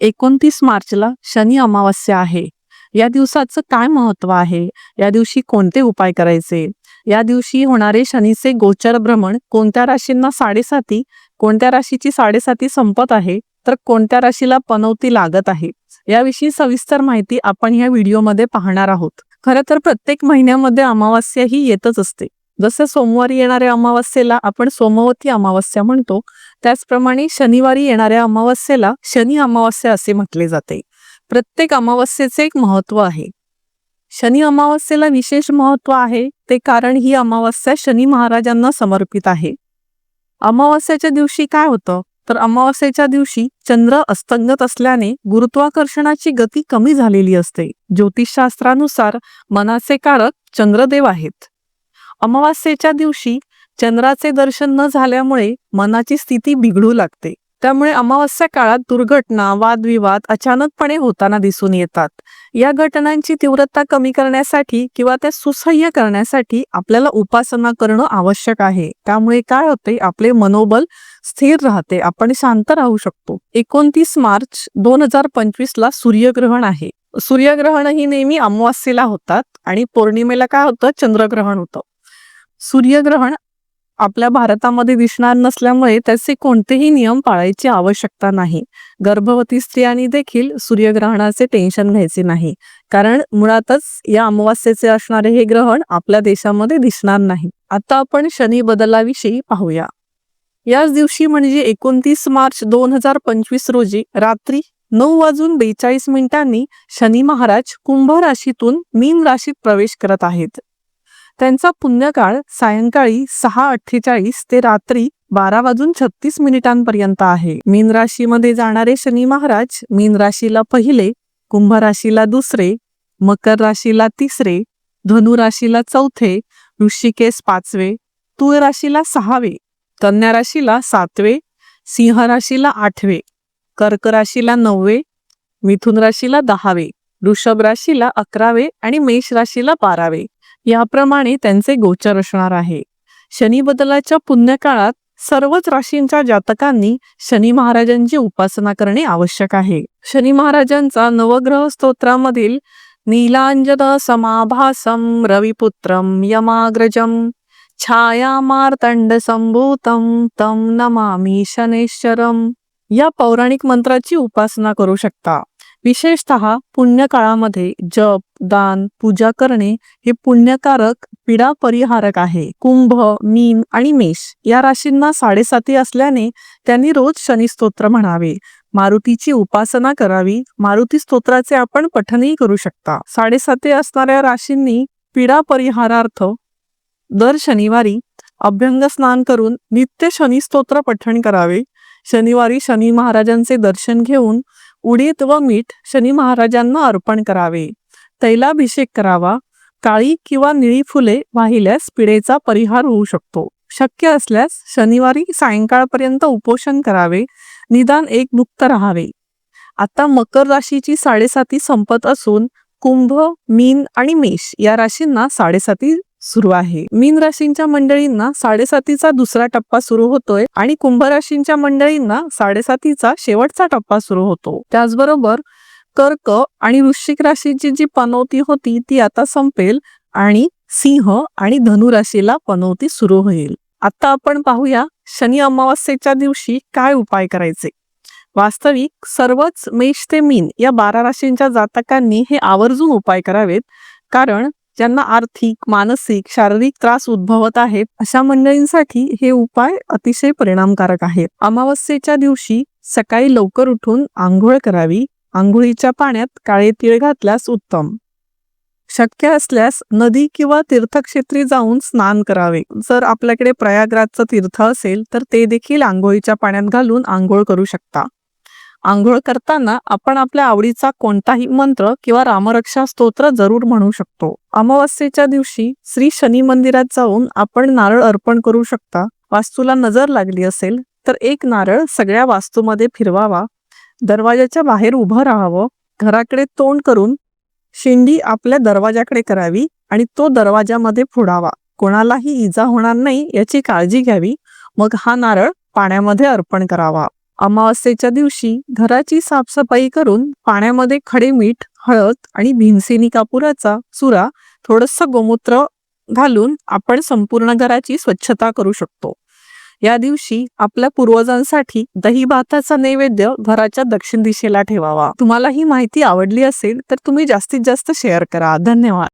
एकोणतीस मार्चला शनी अमावस्या आहे. या दिवसाचं काय महत्त्व आहे? या दिवशी कोणते उपाय करायचे? या दिवशी होणारे शनीचे गोचर भ्रमण कोणत्या राशींना साडेसाती कोणत्या राशीची साडेसाती संपत आहे तर कोणत्या राशीला पनवती लागत आहे? याविषयी सविस्तर माहिती आपण या व्हिडिओमध्ये पाहणार आहोत. खरं तर प्रत्येक महिन्यामध्ये अमावस्या ही येतच असते. जसं सोमवारी येणाऱ्या अमावस्येला आपण सोमवती अमावस्या म्हणतो त्याचप्रमाणे शनिवारी येणाऱ्या अमावस्येला शनी अमावस्या असे म्हटले जाते. प्रत्येक अमावस्येचे एक महत्त्व आहे. शनी अमावस्येला विशेष महत्त्व आहे ते कारण ही अमावस्या शनी महाराजांना समर्पित आहे. अमावस्याच्या दिवशी काय होतं? तर अमावस्येच्या दिवशी चंद्र अस्तंगत असल्याने गुरुत्वाकर्षणाची गती कमी झालेली असते. ज्योतिषशास्त्रानुसार मनाचे कारक चंद्रदेव आहेत. अमावास्येच्या दिवशी चंद्राचे दर्शन न झाल्यामुळे मनाची स्थिती बिघडू लागते. त्यामुळे अमावस्या काळात दुर्घटना वादविवाद अचानकपणे होताना दिसून येतात. या घटनांची तीव्रता कमी करण्यासाठी किंवा त्या सुसह्य करण्यासाठी आपल्याला उपासना करणं आवश्यक आहे. त्यामुळे काय होते? आपले मनोबल स्थिर राहते. आपण शांत राहू शकतो. एकोणतीस मार्च दोन हजार पंचवीस ला सूर्यग्रहण आहे. सूर्यग्रहण ही नेहमी अमावस्येला होतात आणि पौर्णिमेला काय होतं? चंद्रग्रहण होतं. सूर्यग्रहण आपल्या भारतामध्ये दिसणार नसल्यामुळे त्याचे कोणतेही नियम पाळायची आवश्यकता नाही. गर्भवती स्त्रियांनी देखील सूर्यग्रहणाचे टेन्शन घ्यायचे नाही. कारण मुळातच या अमावास्येचे असणारे हे ग्रहण आपल्या देशामध्ये दिसणार नाही. आता आपण शनी बदलाविषयी पाहूया. याच दिवशी म्हणजे एकोणतीस मार्च दोन हजार पंचवीस रोजी रात्री नऊ वाजून बेचाळीस मिनिटांनी शनी महाराज कुंभ राशीतून मीन राशीत प्रवेश करत आहेत. त्यांचा पुण्यकाळ सायंकाळी सहा अठ्ठेचाळीस ते रात्री बारा वाजून छत्तीस मिनिटांपर्यंत आहे. मीन राशीमध्ये जाणारे शनी महाराज मीन राशीला पहिले कुंभ राशीला दुसरे मकर राशीला तिसरे धनु राशीला चौथे ऋषिकेश पाचवे तुळ राशीला सहावे कन्या राशीला सातवे सिंह राशीला आठवे कर्क राशीला नववे मिथुन राशीला दहावे वृषभ राशीला अकरावे आणि मेष राशीला बारावे. याप्रमाणे त्यांचे गोचर असणार आहे. शनी बदलाच्या पुण्यकाळात सर्वच राशींच्या जातकांनी शनी महाराजांची उपासना करणे आवश्यक आहे. शनी महाराजांचा नवग्रह स्तोत्रामधील नीलांजन समाभासम रविपुत्रम यमाग्रजम छायामार्तंड संभूतम तम नमामी शनेश्वरम या पौराणिक मंत्राची उपासना करू शकता. विशेषत पुण्यकाळामध्ये जप दान पूजा करणे हे पुण्यकारक पीडा परिहारक आहे. कुंभ मीन आणि मेष या राशींना साडेसाती असल्याने त्यांनी रोज शनी स्तोत्र म्हणावे. मारुतीची उपासना करावी. मारुती स्तोत्राचे आपण पठनही करू शकता. साडेसाती असणाऱ्या राशींनी पीडा परिहारार्थ दर शनिवारी अभ्यंग स्नान करून नित्य शनी स्तोत्र पठण करावे. शनिवारी शनी महाराजांचे दर्शन घेऊन उडीद व मीठ शनी महाराजांना अर्पण करावे. तैलाभिषेक करावा. काळी किंवा निळी फुले वाहिल्यास पिढेचा परिहार होऊ शकतो. शक्य असल्यास शनिवारी सायंकाळपर्यंत उपोषण करावे. निदान एक मुक्त राहावे. आता मकर राशीची साडेसाती संपत असून कुंभ मीन आणि मेष या राशींना साडेसाती सुरू आहे. मीन राशींच्या मंडळींना साडेसातीचा दुसरा टप्पा सुरू होतोय आणि कुंभ राशींच्या मंडळींना साडेसातीचा शेवटचा टप्पा सुरू होतो. त्याचबरोबर कर्क आणि वृश्चिक राशीची जी पनवती होती ती आता संपेल आणि सिंह आणि धनु राशीला पनवती सुरू होईल. आता आपण पाहूया शनी अमावस्येच्या दिवशी काय उपाय करायचे? वास्तविक सर्वच मेष ते मीन या बारा राशींच्या जातकांनी हे आवर्जून उपाय करावेत. कारण ज्यांना आर्थिक मानसिक शारीरिक त्रास उद्भवत आहेत अशा मंडळींसाठी हे उपाय अतिशय परिणामकारक आहेत. अमावस्येच्या दिवशी सकाळी लवकर उठून आंघोळ करावी. आंघोळीच्या पाण्यात काळे तीळ घातल्यास उत्तम. शक्य असल्यास नदी किंवा तीर्थक्षेत्री जाऊन स्नान करावे. जर आपल्याकडे प्रयागराजचं तीर्थ असेल तर ते देखील आंघोळीच्या पाण्यात घालून आंघोळ करू शकता. आंघोळ करताना आपण आपल्या आवडीचा कोणताही मंत्र किंवा रामरक्षा स्तोत्र जरूर म्हणू शकतो. अमावस्येच्या दिवशी श्री शनी मंदिरात जाऊन आपण नारळ अर्पण करू शकता. वास्तूला नजर लागली असेल तर एक नारळ सगळ्या वास्तूमध्ये फिरवावा. दरवाजाच्या बाहेर उभं राहावं. घराकडे तोंड करून शेंडी आपल्या दरवाजाकडे करावी आणि तो दरवाजामध्ये फोडावा. कोणालाही इजा होणार नाही याची काळजी घ्यावी. मग हा नारळ पाण्यामध्ये अर्पण करावा. अमावस्येच्या दिवशी घराची साफसफाई करून पाण्यामध्ये खडे मीठ हळद आणि भीमसेनी कापुराचा चुरा थोडस गोमूत्र घालून आपण संपूर्ण घराची स्वच्छता करू शकतो. या दिवशी आपल्या पूर्वजांसाठी दही भाताचा नैवेद्य घराच्या दक्षिण दिशेला ठेवावा. तुम्हाला ही माहिती आवडली असेल तर तुम्ही जास्तीत जास्त शेअर करा. धन्यवाद.